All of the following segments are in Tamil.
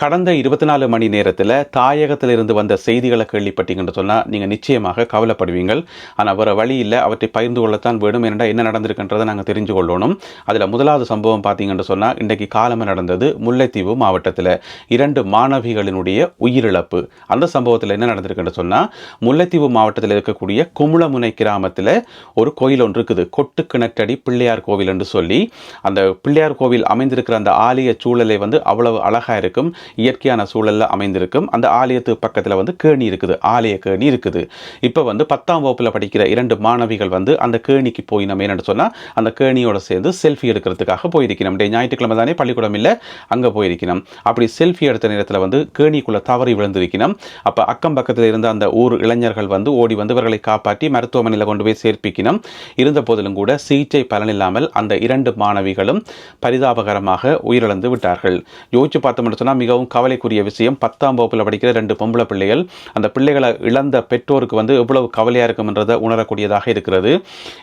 கடந்த இருபத்தி நாலு மணி நேரத்தில் தாயகத்திலிருந்து வந்த செய்திகளை கேள்விப்பட்டீங்கன்னு சொன்னால் நீங்கள் நிச்சயமாக கவலைப்படுவீங்கள். ஆனால் வேறு வழி இல்லை. அவற்றை பகிர்ந்து கொள்ளத்தான் வேணும். ஏனென்றால் என்ன நடந்திருக்குன்றதை நாங்கள் தெரிஞ்சு கொள்ளணும். அதில் முதலாவது சம்பவம் பார்த்தீங்கன்னு சொன்னால் இன்றைக்கு காலமே நடந்தது முல்லைத்தீவு மாவட்டத்தில். இரண்டு மாணவிகளினுடைய உயிரிழப்பு. அந்த சம்பவத்தில் என்ன நடந்திருக்குன்னு சொன்னால் முல்லைத்தீவு மாவட்டத்தில் இருக்கக்கூடிய குமுளமுனை கிராமத்தில் ஒரு கோயில் ஒன்று இருக்குது. கொட்டு கிணற்றடி பிள்ளையார் கோவில் என்று சொல்லி அந்த பிள்ளையார் கோவில் அமைந்திருக்கிற அந்த ஆலய சூழலை வந்து அவ்வளவு அழகாக இருக்கும். இயற்கையான சூழலில் அமைந்திருக்கும். அந்த ஆலயத்து பக்கத்தில் வந்து கேணி இருக்குது. ஆலய கேணி இருக்குது. இப்போ வந்து பத்தாம் வகுப்பில் படிக்கிற இரண்டு மாணவிகள் வந்து அந்த கேணிக்கு போய் நம்ம என்னென்னு சொன்னால் அந்த கேணியோட சேர்ந்து செல்ஃபி எடுக்கிறதுக்காக போயிருக்கணும். டே ஞாயிற்றுக்கிழமை தானே பள்ளிக்கூடம் இல்லை? அங்கே போயிருக்கணும். அப்படி செல்ஃபி எடுத்த நேரத்தில் வந்து கேணிக்குள்ளே தவறி விழுந்திருக்கணும். அப்போ அக்கம் பக்கத்தில் இருந்த அந்த ஊர் இளைஞர்கள் வந்து ஓடி வந்து இவர்களை காப்பாற்றி மருத்துவமனையில் கொண்டு போய் சேர்ப்பிக்கணும். இருந்த போதிலும் கூட சிகிச்சை பலனில்லாமல் அந்த இரண்டு மாணவிகளும் பரிதாபகரமாக உயிரிழந்து விட்டார்கள். யோசிச்சு பார்த்தோம்னு சொன்னால் மிகவும் கவலைக்குரிய விஷயம். பத்தாம் வகுப்பில் படிக்கிற ரெண்டு பொம்பளை பிள்ளைகள் அந்த பிள்ளைகளை இழந்த பெற்றோருக்கு வந்து எவ்வளவு கவலையாக இருக்கும்ன்றதை உணரக்கூடியதாக இருக்கிறது.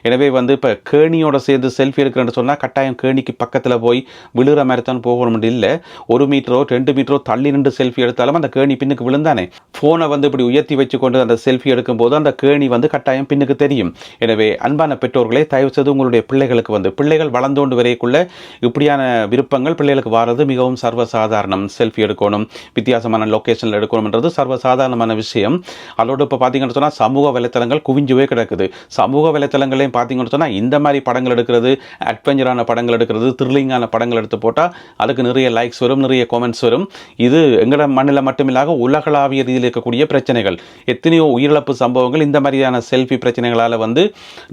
எனவே வந்து இப்போ கேணியோட சேர்ந்து செல்ஃபி எடுக்கிறேன்னு சொன்னால் கட்டாயம் கேணிக்கு பக்கத்தில் போய் விழுற மாதிரி தான் போகணும் இல்லை. ஒரு மீட்டரோ ரெண்டு மீட்டரோ தள்ளி நின்று செல்ஃபி எடுத்தாலும் அந்த கேணி பின்னுக்கு விழுந்தானே. ஃபோனை வந்து இப்படி உயர்த்தி வச்சுக்கொண்டு அந்த செல்ஃபி எடுக்கும்போது அந்த கேணி வந்து கட்டாயம் பின்னுக்கு தெரியும். எனவே அன்பான பெற்றோர்களே தயவு செய்து உங்களுடைய பிள்ளைகளுக்கு வந்து பிள்ளைகள் வளர்ந்தோண்டு வரைக்குள்ள இப்படியான விருப்பங்கள் பிள்ளைகளுக்கு வாரது மிகவும் சர்வசாதாரணம் செல்ஃபி எடுக்கணும் வித்தியாசமான லொக்கேஷனில் எடுக்கணும்ன்றது சர்வசாதாரணமான விஷயம். அதோடு இப்போ பார்த்தீங்கன்னு சொன்னால் சமூக வலைத்தளங்கள் குவிஞ்சுவே கிடக்குது. சமூக வலைத்தளங்களையும் பார்த்தீங்கன்னு சொன்னால் இந்த மாதிரி படங்கள் எடுக்கிறது அட்வென்ச்சரான படங்கள் எடுக்கிறது த்ரில்லிங்கான படங்கள் எடுத்து போட்டால் அதுக்கு நிறைய லைக்ஸ் வரும் நிறைய கமெண்ட்ஸ் வரும். இது எங்களோட மண்ணில் மட்டுமில்லாக உலகளாவிய ரீதியில் இருக்கக்கூடிய பிரச்சனைகள். எத்தனையோ உயிரிழப்பு சம்பவங்கள் இந்த மாதிரியான செல்ஃபி பிரச்சனைகளால் வந்து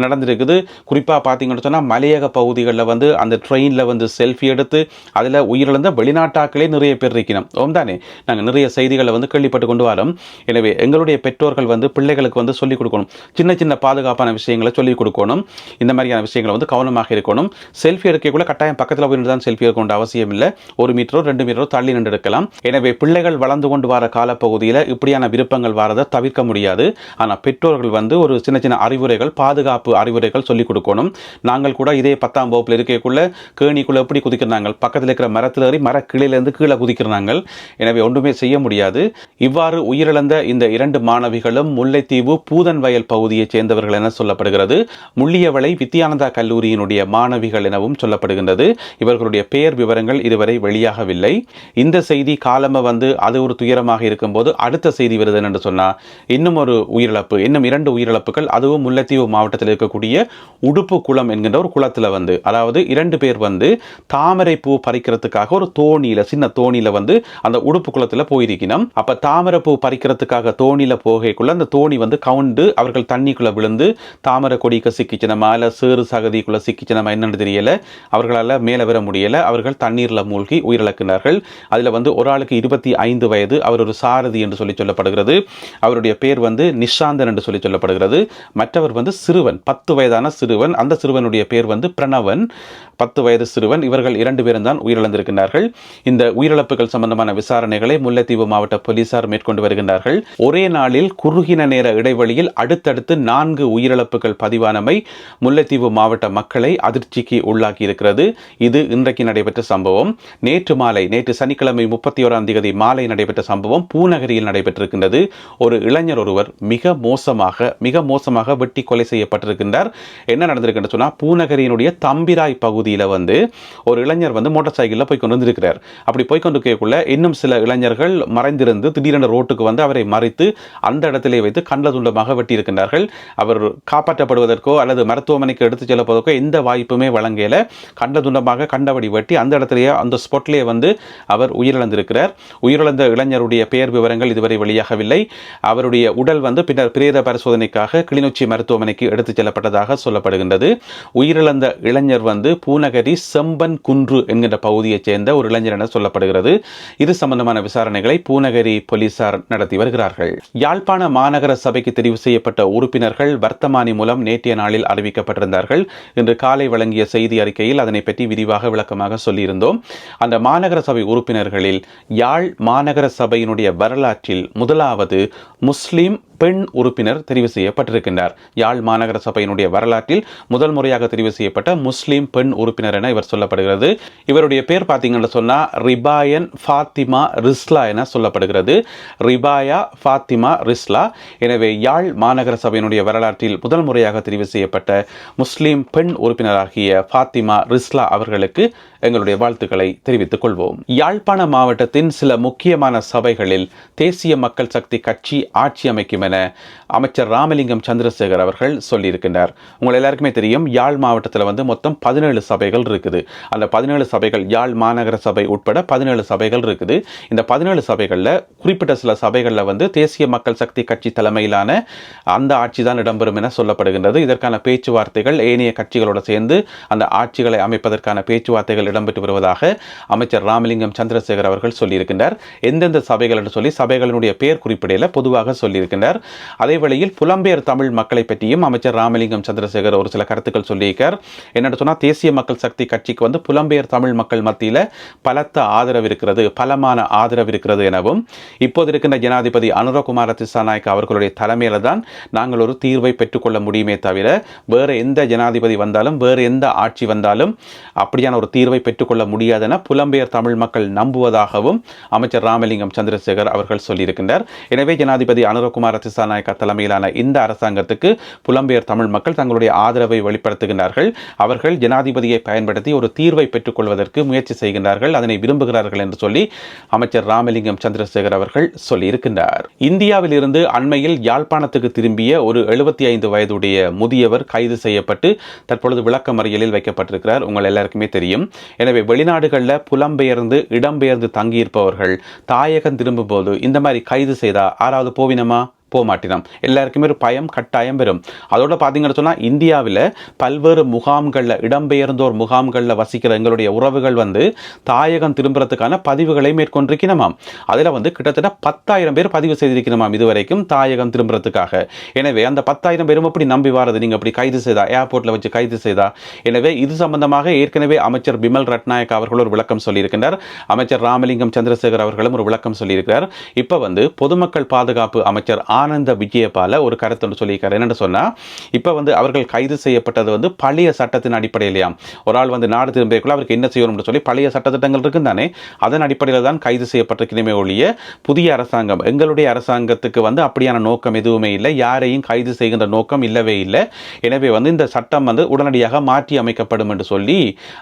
நடந்திருக்குது. குறிப்பாக பார்த்தீங்கன்னு சொன்னால் மலையக பகுதிகளில் வந்து அந்த ட்ரெயினில் வந்து செல்ஃபி எடுத்து அதில் உயிரிழந்த வெளிநாட்டாக்களே நிறைய பேர் தினம். ஓம் தானே. நாங்கள் நிறைய செய்திகளை வந்து கேள்விப்பட்டு கொண்டு வரோம். எனவே எங்களுடைய பெற்றோர்கள் வந்து பிள்ளைகளுக்கு வந்து சொல்லிக் கொடுக்கணும். சின்ன சின்ன பாதுகாப்பான விஷயங்களை சொல்லிக் கொடுக்கணும். இந்த மாதிரியான விஷயங்களை வந்து கவனமாக இருக்கணும். செல்ஃபி எடுக்கக்குள்ள கட்டாயம் பக்கத்தில் போய் தான் செல்ஃபி எடுக்க அவசியம் இல்லை. ஒரு மீட்டரோ ரெண்டு மீட்டரோ தள்ளி நின்று எடுக்கலாம். எனவே பிள்ளைகள் வளர்ந்து கொண்டு வர காலப்பகுதியில் இப்படியான விருப்பங்கள் வரதை தவிர்க்க முடியாது. ஆனால் பெற்றோர்கள் வந்து ஒரு சின்ன சின்ன அறிவுரைகள் பாதுகாப்பு அறிவுரைகள் சொல்லிக் கொடுக்கணும். நாங்கள் கூட இதே பத்தாம் வகுப்பில் இருக்கக்குள்ள கேணிக்குள்ள எப்படி குதிக்கிறாங்க? பக்கத்தில் இருக்கிற மரத்தில் ஏறி மர கிளையிலேருந்து கீழே குதிக்கிறாங்க. எனவே ஒன்றுமே செய்ய முடியாது. இவ்வாறு உயிரிழந்த இந்த இரண்டு மாணவிகளும் முல்லைத்தீவு பூதன் வயல் பகுதியைச் சேர்ந்தவர்கள் என சொல்லப்படுகிறது. முள்ளியவளை வித்யானந்தா கல்லூரியினுடைய மாணவிகள் எனவும் சொல்லப்படுகின்றது. இவர்களுடைய பெயர் விவரங்கள் இதுவரை வெளியாகவில்லை. இந்த செய்தி காலம வந்து அது ஒரு துயரமாக இருக்கும்போது அடுத்த செய்தி வருது என்று சொன்னால் இன்னும் ஒரு உயிரிழப்பு இன்னும் இரண்டு உயிரிழப்புகள் அதுவும் முல்லைத்தீவு மாவட்டத்தில் இருக்கக்கூடிய உடுப்பு குளம் என்கின்ற ஒரு குளத்தில் வந்து அதாவது இரண்டு பேர் வந்து தாமரை பூ பறிக்கிறதுக்காக ஒரு தோணியில சின்ன தோணியில வந்து அந்த உடுப்பு குளத்தில் போயிருக்கணும் அப்போ தாமரை பறிக்கிறதுக்காக தோணியில் போகைக்குள்ள அந்த தோணி வந்து கவுண்டு அவர்கள் தண்ணிக்குள்ளே விழுந்து தாமரை கொடிக்கு சிக்கிச்சினமா இல்லை சேறு சகதிக்குள்ளே சிக்கிச்சினமா என்னன்னு தெரியலை. அவர்களால் மேலே வர முடியலை. அவர்கள் தண்ணீரில் மூழ்கி உயிரிழக்கினார்கள். அதில் வந்து ஒரு ஆளுக்கு இருபத்தி ஐந்து வயது. அவர் ஒரு சாரதி என்று சொல்லி சொல்லப்படுகிறது. அவருடைய பேர் வந்து நிஷாந்தன் என்று சொல்லி சொல்லப்படுகிறது. மற்றவர் வந்து சிறுவன். பத்து வயதான சிறுவன். அந்த சிறுவனுடைய பேர் வந்து பிரணவன். பத்து வயது சிறுவன். இவர்கள் இரண்டு பேரும் தான் உயிரிழந்திருக்கிறார்கள் இந்த உயிரிழப்புகள் சம்பந்த சம்பந்தமான விசாரணைகளை முல்லைத்தீவு மாவட்ட போலீசார் மேற்கொண்டு வருகின்றார்கள். ஒரே நாளில் குறுகின நேர இடைவெளியில் அடுத்தடுத்து நான்கு உயிரிழப்புகள் பதிவானமை முல்லைத்தீவு மாவட்ட மக்களை அதிர்ச்சிக்கு உள்ளாக்கி இருக்கிறது இது இன்றைக்கு நடைபெற்ற சம்பவம். நேற்று மாலை நேற்று சனிக்கிழமை முப்பத்தி ஓராம் தேதி மாலை நடைபெற்ற சம்பவம் பூநகரியில் நடைபெற்றிருக்கின்றது. ஒரு இளைஞர் ஒருவர் மிக மோசமாக மிக மோசமாக வெட்டி கொலை செய்யப்பட்டிருக்கின்றார். என்ன நடந்திருக்குன்னு சொன்னால் பூநகரியினுடைய தம்பிராய் பகுதியில் வந்து ஒரு இளைஞர் வந்து மோட்டார் சைக்கிளில் போய் கொண்டு வந்திருக்கிறார். அப்படி போய் கொண்டு கேட்குள்ள இன்னும் சில இளைஞர்கள் மறைந்திருந்து திடீரென ரோட்டுக்கு வந்து அவரை மறைத்து அந்த இடத்திலே வைத்து கண்ட துண்டமாக வெட்டியிருக்கின்றார்கள். அவர் காப்பாற்றப்படுவதற்கோ அல்லது மருத்துவமனைக்கு எடுத்துச் செல்லப்பதற்கோ எந்த வாய்ப்புமே வழங்கல. கண்ட துண்டமாக கண்டபடி வெட்டி அந்த இடத்திலேயே அந்த ஸ்பாட்லேயே வந்து அவர் உயிரிழந்திருக்கிறார். உயிரிழந்த இளைஞருடைய பெயர் விவரங்கள் இதுவரை வெளியாகவில்லை. அவருடைய உடல் வந்து பின்னர் பிரேத பரிசோதனைக்காக கிளிநொச்சி மருத்துவமனைக்கு எடுத்துச் செல்லப்பட்டதாக சொல்லப்படுகின்றது. உயிரிழந்த இளைஞர் வந்து பூநகரி செம்பன் குன்று என்கின்ற பகுதியைச் சேர்ந்த ஒரு இளைஞர் என சொல்லப்படுகிறது. இது சம்பந்தமான விசாரணைகளை பூநகரி போலீசார் நடத்தி வருகிறார்கள். யாழ்ப்பாண மாநகர சபைக்கு தெரிவு செய்யப்பட்ட உறுப்பினர்கள் வர்த்தமானி மூலம் நேற்றைய நாளில் அறிவிக்கப்பட்டிருந்தார்கள். இன்று காலை வழங்கிய செய்தி அறிக்கையில் அதனை பற்றி விரிவாக விளக்கமாக சொல்லியிருந்தோம். அந்த மாநகர சபை உறுப்பினர்களில் யாழ் மாநகர சபையினுடைய வரலாற்றில் முதலாவது முஸ்லீம் பெண் உறுப்பினர் தெரிவு செய்யப்பட்டிருக்கின்றார். யாழ் மாநகர சபையினுடைய வரலாற்றில் முதல் முறையாக தெரிவு செய்யப்பட்ட முஸ்லீம் பெண் உறுப்பினர் என இவர் சொல்லப்படுகிறது. இவருடைய பேர் பார்த்தீங்கன்னு சொன்னால் ரிபாயன் ஃபாத்திமா ரிஸ்லா என சொல்லப்படுகிறது. ரிபாயா ஃபாத்திமா ரிஸ்லா. எனவே யாழ் மாநகர சபையினுடைய வரலாற்றில் முதல் முறையாக தெரிவு செய்யப்பட்ட முஸ்லீம் பெண் உறுப்பினராகிய ஃபாத்திமா ரிஸ்லா அவர்களுக்கு எங்களுடைய வாழ்த்துக்களை தெரிவித்துக் கொள்வோம். யாழ்ப்பாண மாவட்டத்தின் சில முக்கியமான சபைகளில் தேசிய மக்கள் சக்தி கட்சி ஆட்சி அமைக்கும் என அமைச்சர் ராமலிங்கம் சந்திரசேகர் அவர்கள் சொல்லியிருக்கின்றார். உங்கள் எல்லாருக்குமே தெரியும் யாழ் மாவட்டத்தில் வந்து மொத்தம் பதினேழு சபைகள் இருக்குது. அந்த பதினேழு சபைகள் யாழ் மாநகர சபை உட்பட பதினேழு சபைகள் இருக்குது. இந்த பதினேழு சபைகளில் குறிப்பிட்ட சில சபைகளில் வந்து தேசிய மக்கள் சக்தி கட்சி தலைமையிலான அந்த ஆட்சி தான் இடம்பெறும் என சொல்லப்படுகின்றது. இதற்கான பேச்சுவார்த்தைகள் ஏனைய கட்சிகளோடு சேர்ந்து அந்த ஆட்சிகளை அமைப்பதற்கான பேச்சுவார்த்தைகள் இடம்பெற்று வருவதாக அமைச்சர் ராமலிங்கம் சந்திரசேகர் அவர்கள் சொல்லியிருக்கின்றார். எந்தெந்த சபைகள் என்று சொல்லி சபைகளினுடைய பெயர் குறிப்பிடையில் பொதுவாக சொல்லியிருக்கின்றார். அதே வேளையில் புலம்பெயர் தமிழ் மக்களை பற்றியும் அமைச்சர் ராமலிங்கம் சந்திரசேகர் ஒரு சில கருத்துக்கள் சொல்லியிருக்கார். என்னென்னு சொன்னால் தேசிய மக்கள் சக்தி கட்சிக்கு வந்து புலம்பெயர் தமிழ் மக்கள் மத்தியில் பலத்த ஆதரவு இருக்கிறது பலமான ஆதரவு இருக்கிறது எனவும் இப்போது இருக்கின்ற ஜனாதிபதி அனுரகுமார திசாநாயக் அவர்களுடைய தலைமையில் தான் நாங்கள் ஒரு தீர்வை பெற்றுக்கொள்ள முடியுமே தவிர வேறு எந்த ஜனாதிபதி வந்தாலும் வேறு எந்த ஆட்சி வந்தாலும் அப்படியான ஒரு தீர்வை பெற்றுக்கொள்ள முடியாதென புலம்பெயர் தமிழ் மக்கள் நம்புவதாகவும் அமைச்சர் ராமலிங்கம் சந்திரசேகர் அவர்கள் சொல்லியிருக்கின்றார். எனவே ஜனாதிபதி அனுரகுமார திசாநாயக்கா தலைமையிலான இந்த அரசாங்கத்துக்கு புலம்பெயர் தமிழ் மக்கள் தங்களுடைய ஆதரவை வெளிப்படுத்துகின்றார்கள். அவர்கள் ஜனாதிபதியை பயன்படுத்தி ஒரு தீர்வை பெற்றுக்கொள்வதற்கு முயற்சி செய்கின்றார்கள். அதனை விரும்புகிறார்கள் என்று சொல்லி அமைச்சர் ராமலிங்கம் சந்திரசேகர் அவர்கள் சொல்லியிருக்கின்றார். இந்தியாவில் இருந்து அண்மையில் யாழ்ப்பாணத்துக்கு திரும்பிய ஒரு எழுபத்தி ஐந்து வயதுடைய முதியவர் கைது செய்யப்பட்டு தற்பொழுது விளக்கமறியலில் வைக்கப்பட்டிருக்கிறார். உங்கள் எல்லாருக்குமே தெரியும். எனவே வெளிநாடுகளில் புலம்பெயர்ந்து இடம்பெயர்ந்து தங்கியிருப்பவர்கள் தாயகம் திரும்பும்போது இந்த மாதிரி கைது செய்தா? ஆறாவது போவினமா? போக மாட்டினோம் எல்லாருக்குமே ஒரு பயம் கட்டாயம் வரும். அதோட பார்த்தீங்கன்னு சொன்னால் இந்தியாவில் பல்வேறு முகாம்களில் இடம்பெயர்ந்தோர் முகாம்களில் வசிக்கிற எங்களுடைய உறவுகள் வந்து தாயகம் திரும்புறதுக்கான பதிவுகளை மேற்கொண்டிருக்கணுமாம் அதில் வந்து கிட்டத்தட்ட பத்தாயிரம் பேர் பதிவு செய்திருக்கணுமாம் இதுவரைக்கும் தாயகம் திரும்புறதுக்காக. எனவே அந்த பத்தாயிரம் பேரும் எப்படி நம்பி வாரது? நீங்கள் அப்படி கைது செய்தா? ஏர்போர்ட்டில் வச்சு கைது செய்தா? எனவே இது சம்பந்தமாக ஏற்கனவே அமைச்சர் பிமல் ரட்நாயக் அவர்கள் ஒரு விளக்கம் சொல்லியிருக்கின்றார். அமைச்சர் ராமலிங்கம் சந்திரசேகர் அவர்களும் ஒரு விளக்கம் சொல்லியிருக்கிறார். இப்போ வந்து பொதுமக்கள் பாதுகாப்பு அமைச்சர் ஆனந்த விஜயபால ஒரு கருத்து ஒன்று சொல்லியிருக்காரு. என்னென்னு சொன்னால் இப்போ வந்து அவர்கள் கைது செய்யப்பட்டது வந்து பழைய சட்டத்தின் அடிப்படையிலையாம் ஒரு ஆள் வந்து நாடு திரும்பியக்குள்ள அவருக்கு என்ன செய்யணும்னு சொல்லி பழைய சட்டத்திட்டங்கள் இருக்கும் தானே அதன் அடிப்படையில் தான் கைது செய்யப்பட்டிருக்கிறமே ஒழிய புதிய அரசாங்கம் எங்களுடைய அரசாங்கத்துக்கு வந்து அப்படியான நோக்கம் எதுவுமே இல்லை. யாரையும் கைது செய்கின்ற நோக்கம் இல்லவே இல்லை. எனவே வந்து இந்த சட்டம் வந்து உடனடியாக மாற்றி அமைக்கப்படும் என்று சொல்லி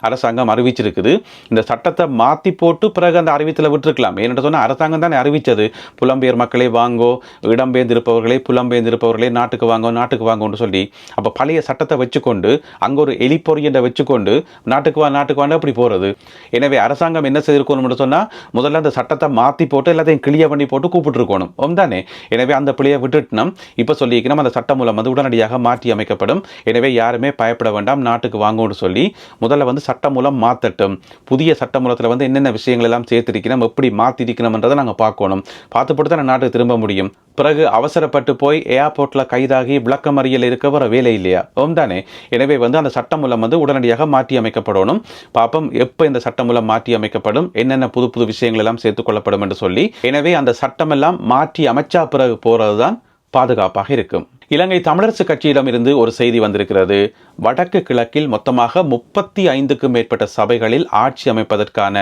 அரசாங்கம் அறிவிச்சிருக்குது. இந்த சட்டத்தை மாற்றி போட்டு பிறகு அந்த அறிவித்தில் விட்டுருக்கலாம். ஏன்னு சொன்னால் அரசாங்கம் தானே அறிவித்தது புலம்பெயர் மக்களை வாங்கோ இடம்பெயர் புலம்பெயர்ந்திருப்பவர்களே புலம்பெயர்ந்திருப்பவர்களே நாட்டுக்கு வாங்க நாட்டுக்கு வாங்கன்னு சொல்லி அப்போ பழைய சட்டத்தை வச்சுக்கொண்டு அங்கே ஒரு எலிப்பொறியண்டை வச்சுக்கொண்டு நாட்டுக்கு வா நாட்டுக்கு வாங்க அப்படி போகிறது எனவே அரசாங்கம் என்ன செய்திருக்கணும்னு சொன்னால் முதல்ல அந்த சட்டத்தை மாற்றி போட்டு எல்லாத்தையும் கிளியர் பண்ணி போட்டு கூப்பிட்டுருக்கணும். ஒன்றானே எனவே அந்த பிள்ளையை விட்டுட்டோம் இப்போ சொல்லியிருக்கணும் அந்த சட்டம் மூலம் வந்து உடனடியாக மாற்றி அமைக்கப்படும். எனவே யாருமே பயப்பட வேண்டாம் நாட்டுக்கு வாங்கணும்னு சொல்லி முதல்ல வந்து சட்டம் மூலம் மாற்றட்டும் புதிய சட்ட மூலத்தில் வந்து என்னென்ன விஷயங்கள் எல்லாம் சேர்த்திருக்கணும் எப்படி மாற்றிருக்கணும்ன்றதை நாங்கள் பார்க்கணும். பார்த்து போட்டு தான் நாட்டுக்கு திரும்ப முடியும். பிறகு அவசரப்பட்டு போய் ஏர்போர்ட்டில் கைதாகி விளக்கமறியல் இருக்க வர வேலை இல்லையா ஓம் தானே. எனவே வந்து அந்த சட்டம் மூலம் வந்து உடனடியாக மாற்றி அமைக்கப்படணும் பாப்பம் எப்போ இந்த சட்டம் மூலம் மாற்றி அமைக்கப்படும் என்னென்ன புது புது விஷயங்கள் எல்லாம் சேர்த்துக்கொள்ளப்படும் என்று சொல்லி. எனவே அந்த சட்டம் எல்லாம் மாற்றி அமைச்சா பிறகு போகிறது தான் பாதுகாப்பாக இருக்கும். இலங்கை தமிழரசு கட்சியிடம் இருந்து ஒரு செய்தி வந்திருக்கிறது. வடக்கு கிழக்கில் மொத்தமாக முப்பத்தி ஐந்துக்கும் மேற்பட்ட சபைகளில் ஆட்சி அமைப்பதற்கான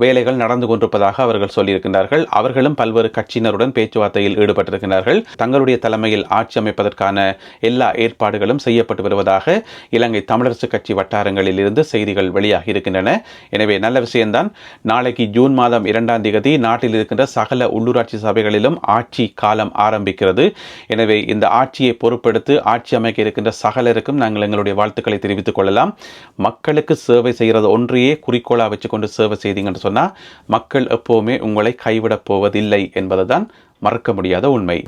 வேலைகள் நடந்து கொண்டிருப்பதாக அவர்கள் சொல்லியிருக்கின்றார்கள். அவர்களும் பல்வேறு கட்சியினருடன் பேச்சுவார்த்தையில் ஈடுபட்டிருக்கிறார்கள் தங்களுடைய தலைமையில் ஆட்சி அமைப்பதற்கான எல்லா ஏற்பாடுகளும் செய்யப்பட்டு வருவதாக இலங்கை தமிழரசு கட்சி வட்டாரங்களில் இருந்து செய்திகள் வெளியாகி இருக்கின்றன. எனவே நல்ல விஷயம்தான். நாளைக்கு ஜூன் மாதம் இரண்டாம் தேதி நாட்டில் இருக்கின்ற சகல உள்ளூராட்சி சபைகளிலும் ஆட்சி காலம் ஆரம்பிக்கிறது. எனவே இந்த இந்த ஆட்சியை பொறுப்பெடுத்து ஆட்சி அமைக்க இருக்கின்ற சகலருக்கும் நாங்கள் எங்களுடைய வாழ்த்துக்களை தெரிவித்துக் கொள்ளலாம். மக்களுக்கு சேவை செய்கிறது ஒன்றையே குறிக்கோளாக வச்சுக்கொண்டு சேவை செய்தீங்கன்னு சொன்னால் மக்கள் எப்போவுமே உங்களை கைவிடப் போவதில்லை என்பதுதான் மறக்க முடியாத உண்மை.